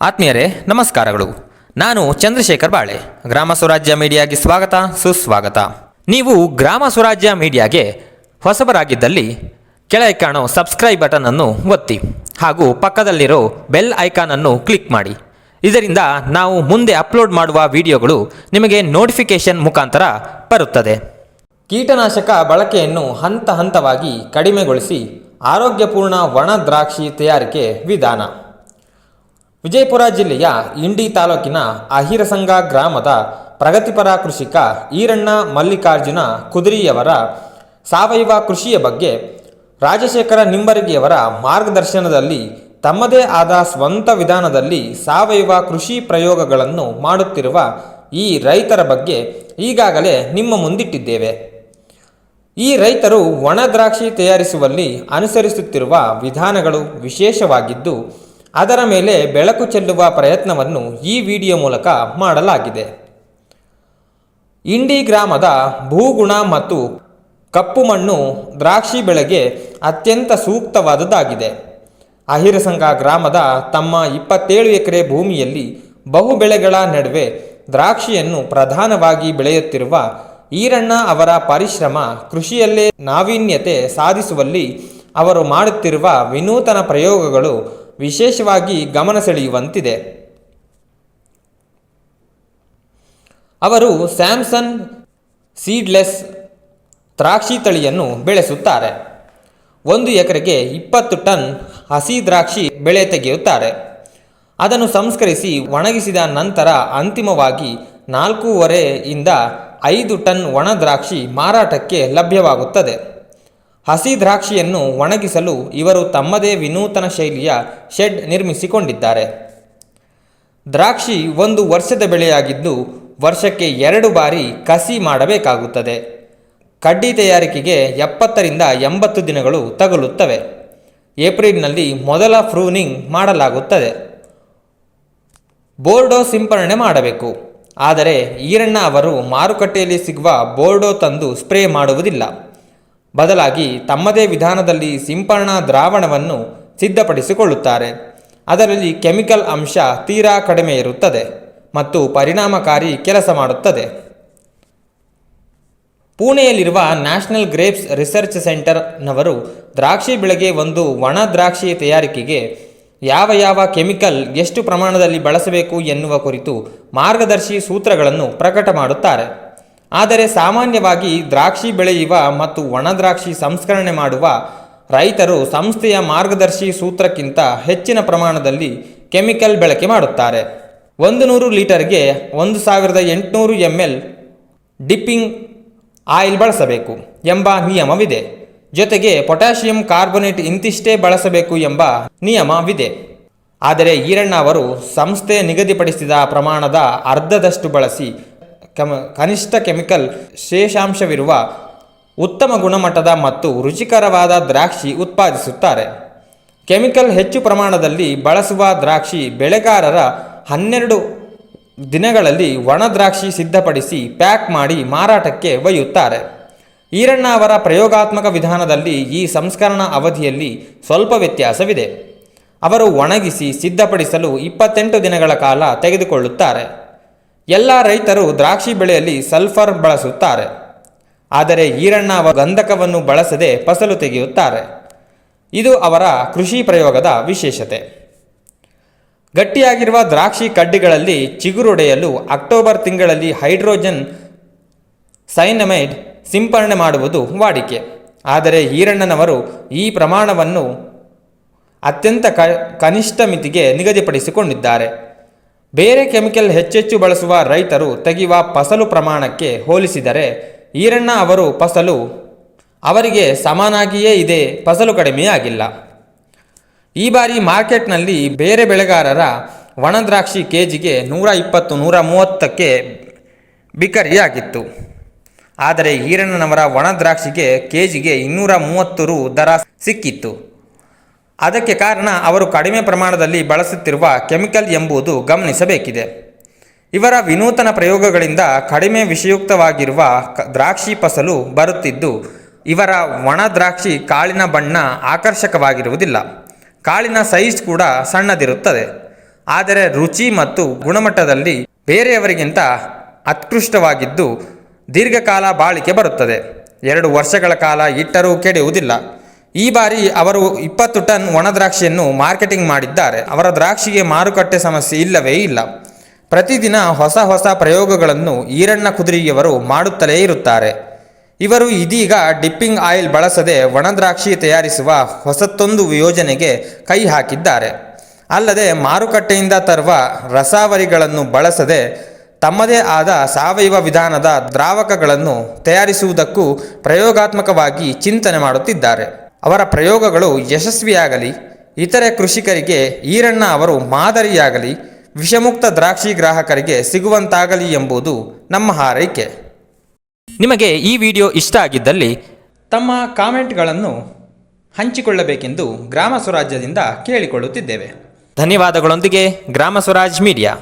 ಆತ್ಮೀಯರೇ, ನಮಸ್ಕಾರಗಳು. ನಾನು ಚಂದ್ರಶೇಖರ್ ಬಾಳೆ. ಗ್ರಾಮ ಸ್ವರಾಜ್ಯ ಮೀಡಿಯಾಗೆ ಸ್ವಾಗತ, ಸುಸ್ವಾಗತ. ನೀವು ಗ್ರಾಮ ಸ್ವರಾಜ್ಯ ಮೀಡಿಯಾಗೆ ಹೊಸಬರಾಗಿದ್ದಲ್ಲಿ ಕೆಳಗೆ ಕಾಣೋ ಸಬ್ಸ್ಕ್ರೈಬ್ ಬಟನ್ ಅನ್ನು ಒತ್ತಿ ಹಾಗೂ ಪಕ್ಕದಲ್ಲಿರೋ ಬೆಲ್ ಐಕಾನ್ ಅನ್ನು ಕ್ಲಿಕ್ ಮಾಡಿ. ಇದರಿಂದ ನಾವು ಮುಂದೆ ಅಪ್ಲೋಡ್ ಮಾಡುವ ವಿಡಿಯೋಗಳು ನಿಮಗೆ ನೋಟಿಫಿಕೇಶನ್ ಮುಖಾಂತರ ಬರುತ್ತದೆ. ಕೀಟನಾಶಕ ಬಳಕೆಯನ್ನು ಹಂತ ಹಂತವಾಗಿ ಕಡಿಮೆಗೊಳಿಸಿ ಆರೋಗ್ಯಪೂರ್ಣ ಒಣ ದ್ರಾಕ್ಷಿ ತಯಾರಿಕೆ ವಿಧಾನ. ವಿಜಯಪುರ ಜಿಲ್ಲೆಯ ಇಂಡಿ ತಾಲೂಕಿನ ಅಹಿರಸಂಗ ಗ್ರಾಮದ ಪ್ರಗತಿಪರ ಕೃಷಿಕ ಈರಣ್ಣ ಮಲ್ಲಿಕಾರ್ಜುನ ಕುದುರಿಯವರ ಸಾವಯವ ಕೃಷಿಯ ಬಗ್ಗೆ ರಾಜಶೇಖರ ನಿಂಬರಗಿಯವರ ಮಾರ್ಗದರ್ಶನದಲ್ಲಿ ತಮ್ಮದೇ ಆದ ಸ್ವಂತ ವಿಧಾನದಲ್ಲಿ ಸಾವಯವ ಕೃಷಿ ಪ್ರಯೋಗಗಳನ್ನು ಮಾಡುತ್ತಿರುವ ಈ ರೈತರ ಬಗ್ಗೆ ಈಗಾಗಲೇ ನಿಮ್ಮ ಮುಂದಿಟ್ಟಿದ್ದೇವೆ. ಈ ರೈತರು ಒಣ ದ್ರಾಕ್ಷಿ ತಯಾರಿಸುವಲ್ಲಿ ಅನುಸರಿಸುತ್ತಿರುವ ವಿಧಾನಗಳು ವಿಶೇಷವಾಗಿದ್ದು ಅದರ ಮೇಲೆ ಬೆಳಕು ಚೆಲ್ಲುವ ಪ್ರಯತ್ನವನ್ನು ಈ ವಿಡಿಯೋ ಮೂಲಕ ಮಾಡಲಾಗಿದೆ. ಇಂಡಿ ಗ್ರಾಮದ ಭೂಗುಣ ಮತ್ತು ಕಪ್ಪು ಮಣ್ಣು ದ್ರಾಕ್ಷಿ ಬೆಳೆಗೆ ಅತ್ಯಂತ ಸೂಕ್ತವಾದದ್ದಾಗಿದೆ ಅಹಿರಸಂಗ ಗ್ರಾಮದ ತಮ್ಮ ಇಪ್ಪತ್ತೇಳು ಎಕರೆ ಭೂಮಿಯಲ್ಲಿ ಬಹು ಬೆಳೆಗಳ ನಡುವೆ ದ್ರಾಕ್ಷಿಯನ್ನು ಪ್ರಧಾನವಾಗಿ ಬೆಳೆಯುತ್ತಿರುವ ಈರಣ್ಣ ಅವರ ಪರಿಶ್ರಮ ಕೃಷಿಯಲ್ಲೇ ನಾವೀನ್ಯತೆ ಸಾಧಿಸುವಲ್ಲಿ ಅವರು ಮಾಡುತ್ತಿರುವ ವಿನೂತನ ಪ್ರಯೋಗಗಳು ವಿಶೇಷವಾಗಿ ಗಮನ ಸೆಳೆಯುವಂತಿದೆ. ಅವರು ಸ್ಯಾಮ್ಸನ್ ಸೀಡ್ಲೆಸ್ ದ್ರಾಕ್ಷಿ ತಳಿಯನ್ನು ಬೆಳೆಸುತ್ತಾರೆ. ಒಂದು ಎಕರೆಗೆ ಇಪ್ಪತ್ತು ಟನ್ ಹಸಿ ದ್ರಾಕ್ಷಿ ಬೆಳೆ ತೆಗೆಯುತ್ತಾರೆ. ಅದನ್ನು ಸಂಸ್ಕರಿಸಿ ಒಣಗಿಸಿದ ನಂತರ ಅಂತಿಮವಾಗಿ ನಾಲ್ಕೂವರೆಯಿಂದ ಐದು ಟನ್ ಒಣ ದ್ರಾಕ್ಷಿ ಮಾರಾಟಕ್ಕೆ ಲಭ್ಯವಾಗುತ್ತದೆ. ಹಸಿ ದ್ರಾಕ್ಷಿಯನ್ನು ಒಣಗಿಸಲು ಇವರು ತಮ್ಮದೇ ವಿನೂತನ ಶೈಲಿಯ ಶೆಡ್ ನಿರ್ಮಿಸಿಕೊಂಡಿದ್ದಾರೆ. ದ್ರಾಕ್ಷಿ ಒಂದು ವರ್ಷದ ಬೆಳೆಯಾಗಿದ್ದು ವರ್ಷಕ್ಕೆ ಎರಡು ಬಾರಿ ಕಸಿ ಮಾಡಬೇಕಾಗುತ್ತದೆ. ಕಡ್ಡಿ ತಯಾರಿಕೆಗೆ ಎಪ್ಪತ್ತರಿಂದ ಎಂಬತ್ತು ದಿನಗಳು ತಗಲುತ್ತವೆ. ಏಪ್ರಿಲ್ನಲ್ಲಿ ಮೊದಲ ಫ್ರೂನಿಂಗ್ ಮಾಡಲಾಗುತ್ತದೆ. ಬೋರ್ಡೋ ಸಿಂಪರಣೆ ಮಾಡಬೇಕು. ಆದರೆ ಈರಣ್ಣ ಅವರು ಮಾರುಕಟ್ಟೆಯಲ್ಲಿ ಸಿಗುವ ಬೋರ್ಡೋ ತಂದು ಸ್ಪ್ರೇ ಮಾಡುವುದಿಲ್ಲ. ಬದಲಾಗಿ ತಮ್ಮದೇ ವಿಧಾನದಲ್ಲಿ ಸಿಂಪರಣಾ ದ್ರಾವಣವನ್ನು ಸಿದ್ಧಪಡಿಸಿಕೊಳ್ಳುತ್ತಾರೆ. ಅದರಲ್ಲಿ ಕೆಮಿಕಲ್ ಅಂಶ ತೀರಾ ಕಡಿಮೆ ಇರುತ್ತದೆ ಮತ್ತು ಪರಿಣಾಮಕಾರಿ ಕೆಲಸ ಮಾಡುತ್ತದೆ. ಪುಣೆಯಲ್ಲಿರುವ ನ್ಯಾಷನಲ್ ಗ್ರೇಪ್ಸ್ ರಿಸರ್ಚ್ ಸೆಂಟರ್ನವರು ದ್ರಾಕ್ಷಿ ಬೆಳೆಗೆ ಒಂದು ಒಣ ದ್ರಾಕ್ಷಿ ತಯಾರಿಕೆಗೆ ಯಾವ ಯಾವ ಕೆಮಿಕಲ್ ಎಷ್ಟು ಪ್ರಮಾಣದಲ್ಲಿ ಬಳಸಬೇಕು ಎನ್ನುವ ಕುರಿತು ಮಾರ್ಗದರ್ಶಿ ಸೂತ್ರಗಳನ್ನು ಪ್ರಕಟ ಮಾಡುತ್ತಾರೆ. ಆದರೆ ಸಾಮಾನ್ಯವಾಗಿ ದ್ರಾಕ್ಷಿ ಬೆಳೆಯುವ ಮತ್ತು ಒಣದ್ರಾಕ್ಷಿ ಸಂಸ್ಕರಣೆ ಮಾಡುವ ರೈತರು ಸಂಸ್ಥೆಯ ಮಾರ್ಗದರ್ಶಿ ಸೂತ್ರಕ್ಕಿಂತ ಹೆಚ್ಚಿನ ಪ್ರಮಾಣದಲ್ಲಿ ಕೆಮಿಕಲ್ ಬಳಕೆ ಮಾಡುತ್ತಾರೆ. ಒಂದು ನೂರು ಲೀಟರ್ಗೆ ಒಂದು ಸಾವಿರದ ಎಂಟುನೂರು ಎಂ ಎಲ್ ಡಿಪ್ಪಿಂಗ್ ಆಯಿಲ್ ಬಳಸಬೇಕು ಎಂಬ ನಿಯಮವಿದೆ. ಜೊತೆಗೆ ಪೊಟ್ಯಾಷಿಯಂ ಕಾರ್ಬೊನೇಟ್ ಇಂತಿಷ್ಟೇ ಬಳಸಬೇಕು ಎಂಬ ನಿಯಮವಿದೆ. ಆದರೆ ಈರಣ್ಣ ಅವರು ಸಂಸ್ಥೆ ನಿಗದಿಪಡಿಸಿದ ಪ್ರಮಾಣದ ಅರ್ಧದಷ್ಟು ಬಳಸಿ ಕಮ, ಕನಿಷ್ಠ ಕೆಮಿಕಲ್ ಶೇಷಾಂಶವಿರುವ ಉತ್ತಮ ಗುಣಮಟ್ಟದ ಮತ್ತು ರುಚಿಕರವಾದ ದ್ರಾಕ್ಷಿ ಉತ್ಪಾದಿಸುತ್ತಾರೆ. ಕೆಮಿಕಲ್ ಹೆಚ್ಚು ಪ್ರಮಾಣದಲ್ಲಿ ಬಳಸುವ ದ್ರಾಕ್ಷಿ ಬೆಳೆಗಾರರ ಹನ್ನೆರಡು ದಿನಗಳಲ್ಲಿ ಒಣ ದ್ರಾಕ್ಷಿ ಸಿದ್ಧಪಡಿಸಿ ಪ್ಯಾಕ್ ಮಾಡಿ ಮಾರಾಟಕ್ಕೆ ಒಯ್ಯುತ್ತಾರೆ. ಈರಣ್ಣ ಅವರ ಪ್ರಯೋಗಾತ್ಮಕ ವಿಧಾನದಲ್ಲಿ ಈ ಸಂಸ್ಕರಣಾ ಅವಧಿಯಲ್ಲಿ ಸ್ವಲ್ಪ ವ್ಯತ್ಯಾಸವಿದೆ. ಅವರು ಒಣಗಿಸಿ ಸಿದ್ಧಪಡಿಸಲು ಇಪ್ಪತ್ತೆಂಟು ದಿನಗಳ ಕಾಲ ತೆಗೆದುಕೊಳ್ಳುತ್ತಾರೆ. ಎಲ್ಲ ರೈತರು ದ್ರಾಕ್ಷಿ ಬೆಳೆಯಲ್ಲಿ ಸಲ್ಫರ್ ಬಳಸುತ್ತಾರೆ. ಆದರೆ ಈರಣ್ಣ ಗಂಧಕವನ್ನು ಬಳಸದೆ ಫಸಲು ತೆಗೆಯುತ್ತಾರೆ. ಇದು ಅವರ ಕೃಷಿ ಪ್ರಯೋಗದ ವಿಶೇಷತೆ. ಗಟ್ಟಿಯಾಗಿರುವ ದ್ರಾಕ್ಷಿ ಕಡ್ಡಿಗಳಲ್ಲಿ ಚಿಗುರೊಡೆಯಲು ಅಕ್ಟೋಬರ್ ತಿಂಗಳಲ್ಲಿ ಹೈಡ್ರೋಜನ್ ಸೈನಮೈಡ್ ಸಿಂಪರಣೆ ಮಾಡುವುದು ವಾಡಿಕೆ. ಆದರೆ ಈರಣ್ಣನವರು ಈ ಪ್ರಮಾಣವನ್ನು ಅತ್ಯಂತ ಕನಿಷ್ಠ ಮಿತಿಗೆ ನಿಗದಿಪಡಿಸಿಕೊಂಡಿದ್ದಾರೆ. ಬೇರೆ ಕೆಮಿಕಲ್ ಹೆಚ್ಚೆಚ್ಚು ಬಳಸುವ ರೈತರು ತೆಗೆಯುವ ಫಸಲು ಪ್ರಮಾಣಕ್ಕೆ ಹೋಲಿಸಿದರೆ ಈರಣ್ಣ ಅವರು ಫಸಲು ಅವರಿಗೆ ಸಮಾನಾಗಿಯೇ ಇದೆ, ಫಸಲು ಕಡಿಮೆಯಾಗಿಲ್ಲ. ಈ ಬಾರಿ ಮಾರ್ಕೆಟ್ನಲ್ಲಿ ಬೇರೆ ಬೆಳೆಗಾರರ ಒಣದ್ರಾಕ್ಷಿ ಕೆ ಜಿಗೆ ನೂರ ಇಪ್ಪತ್ತು, ನೂರ ಮೂವತ್ತಕ್ಕೆ ಬಿಕರಿಯಾಗಿತ್ತು. ಆದರೆ ಈರಣ್ಣನವರ ಒಣದ್ರಾಕ್ಷಿಗೆ ಕೆ ಜಿಗೆ ಇನ್ನೂರ ಮೂವತ್ತು ರು ದರ ಸಿಕ್ಕಿತ್ತು. ಅದಕ್ಕೆ ಕಾರಣ ಅವರು ಕಡಿಮೆ ಪ್ರಮಾಣದಲ್ಲಿ ಬಳಸುತ್ತಿರುವ ಕೆಮಿಕಲ್ ಎಂಬುದು ಗಮನಿಸಬೇಕಿದೆ. ಇವರ ವಿನೂತನ ಪ್ರಯೋಗಗಳಿಂದ ಕಡಿಮೆ ವಿಷಯುಕ್ತವಾಗಿರುವ ದ್ರಾಕ್ಷಿ ಫಸಲು ಬರುತ್ತಿದ್ದು, ಇವರ ಒಣ ದ್ರಾಕ್ಷಿ ಕಾಳಿನ ಬಣ್ಣ ಆಕರ್ಷಕವಾಗಿರುವುದಿಲ್ಲ. ಕಾಳಿನ ಸೈಜ್ ಕೂಡ ಸಣ್ಣದಿರುತ್ತದೆ. ಆದರೆ ರುಚಿ ಮತ್ತು ಗುಣಮಟ್ಟದಲ್ಲಿ ಬೇರೆಯವರಿಗಿಂತ ಅತ್ಕೃಷ್ಟವಾಗಿದ್ದು, ದೀರ್ಘಕಾಲ ಬಾಳಿಕೆ ಬರುತ್ತದೆ. ಎರಡು ವರ್ಷಗಳ ಕಾಲ ಇಟ್ಟರೂ ಕೆಡುವುದಿಲ್ಲ ಈ ಬಾರಿ ಅವರು ಇಪ್ಪತ್ತು ಟನ್ ಒಣ ದ್ರಾಕ್ಷಿಯನ್ನು ಮಾರ್ಕೆಟಿಂಗ್ ಮಾಡಿದ್ದಾರೆ. ಅವರ ದ್ರಾಕ್ಷಿಗೆ ಮಾರುಕಟ್ಟೆ ಸಮಸ್ಯೆ ಇಲ್ಲವೇ ಇಲ್ಲ. ಪ್ರತಿದಿನ ಹೊಸ ಹೊಸ ಪ್ರಯೋಗಗಳನ್ನು ಈರಣ್ಣ ಕುದುರೆಯವರು ಮಾಡುತ್ತಲೇ ಇರುತ್ತಾರೆ. ಇವರು ಇದೀಗ ಡಿಪ್ಪಿಂಗ್ ಆಯಿಲ್ ಬಳಸದೆ ಒಣ ದ್ರಾಕ್ಷಿ ತಯಾರಿಸುವ ಹೊಸತ್ತೊಂದು ಯೋಜನೆಗೆ ಕೈ ಹಾಕಿದ್ದಾರೆ. ಅಲ್ಲದೆ ಮಾರುಕಟ್ಟೆಯಿಂದ ತರುವ ರಸಾವರಿಗಳನ್ನು ಬಳಸದೆ ತಮ್ಮದೇ ಆದ ಸಾವಯವ ವಿಧಾನದ ದ್ರಾವಕಗಳನ್ನು ತಯಾರಿಸುವುದಕ್ಕೂ ಪ್ರಯೋಗಾತ್ಮಕವಾಗಿ ಚಿಂತನೆ ಮಾಡುತ್ತಿದ್ದಾರೆ. ಅವರ ಪ್ರಯೋಗಗಳು ಯಶಸ್ವಿಯಾಗಲಿ, ಇತರೆ ಕೃಷಿಕರಿಗೆ ಈರಣ್ಣ ಅವರು ಮಾದರಿಯಾಗಲಿ, ವಿಷಮುಕ್ತ ದ್ರಾಕ್ಷಿ ಗ್ರಾಹಕರಿಗೆ ಸಿಗುವಂತಾಗಲಿ ಎಂಬುದು ನಮ್ಮ ಹಾರೈಕೆ. ನಿಮಗೆ ಈ ವಿಡಿಯೋ ಇಷ್ಟ ಆಗಿದ್ದಲ್ಲಿ ತಮ್ಮ ಕಾಮೆಂಟ್ಗಳನ್ನು ಹಂಚಿಕೊಳ್ಳಬೇಕೆಂದು ಗ್ರಾಮ ಸ್ವರಾಜ್ಯದಿಂದ ಕೇಳಿಕೊಳ್ಳುತ್ತಿದ್ದೇವೆ. ಧನ್ಯವಾದಗಳೊಂದಿಗೆ ಗ್ರಾಮ ಸ್ವರಾಜ್ ಮೀಡಿಯಾ.